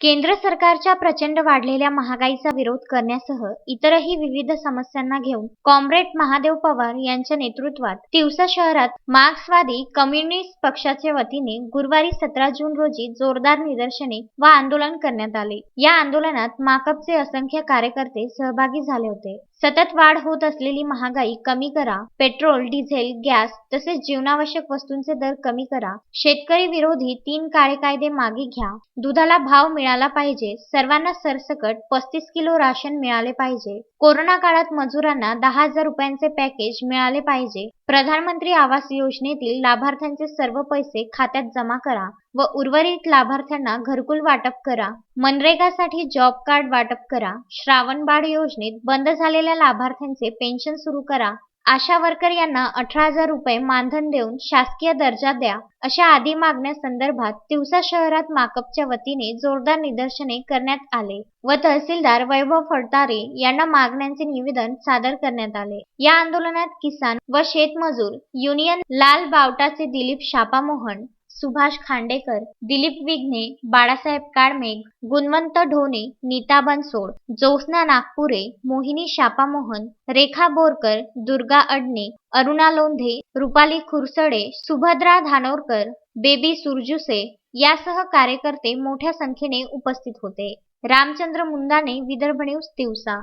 केंद्र सरकारच्या प्रचंड वाढलेल्या महागाईचा विरोध करण्यासह इतरही विविध समस्यांना घेऊन कॉम्रेड महादेव पवार यांच्या नेतृत्वात तिवसा शहरात मार्क्सवादी कम्युनिस्ट पक्षाच्या वतीने गुरुवारी सतरा जून रोजी जोरदार निदर्शने व आंदोलन करण्यात आले. या आंदोलनात माकपचे असंख्य कार्यकर्ते सहभागी झाले होते. सतत वाढ होत असलेली महागाई कमी करा पेट्रोल डिझेल गॅस तसेच जीवनावश्यक वस्तूंचे दर कमी करा. शेतकरी विरोधी तीन काळे कायदे मागे घ्या. दुधाला भाव मिळाला पाहिजे. सर्वांना सरसकट पस्तीस किलो राशन मिळाले पाहिजे. कोरोना काळात मजुरांना दहा हजार रुपयांचे पॅकेज मिळाले पाहिजे. प्रधानमंत्री आवास योजनेतील लाभार्थ्यांचे सर्व पैसे खात्यात जमा करा. व उर्वरित लाभार्थ्यांना घरकुल वाटप करा. मनरेगासाठी जॉब कार्ड वाटप करा. श्रावणबाळ योजनेत बंद झालेल्या लाभार्थ्यांचे पेन्शन सुरू करा. आशा वर्कर यांना अठरा हजार रुपये मानधन देऊन शासकीय दर्जा द्या. अशा आदी मागण्या संदर्भात तिवसा शहरात माकपच्या वतीने जोरदार निदर्शने करण्यात आले व तहसीलदार वैभव फडतारे यांना मागण्यांचे निवेदन सादर करण्यात आले. या आंदोलनात किसान व शेतमजूर युनियन लाल बावटाचे दिलीप शापामोहन सुभाष खांडेकर दिलीप विघ्ने बाळासाहेब काळमेघ गुणवंत ढोणे नीता बनसोड ज्योत्स्ना नागपुरे मोहिनी शापामोहन रेखा बोरकर दुर्गा अडणे अरुणा लोंधे रुपाली खुरसडे सुभद्रा धानोरकर बेबी सुरजुसे यासह कार्यकर्ते मोठ्या संख्येने उपस्थित होते. रामचंद्र मुंदाने विदर्भ न्यूज दिवसा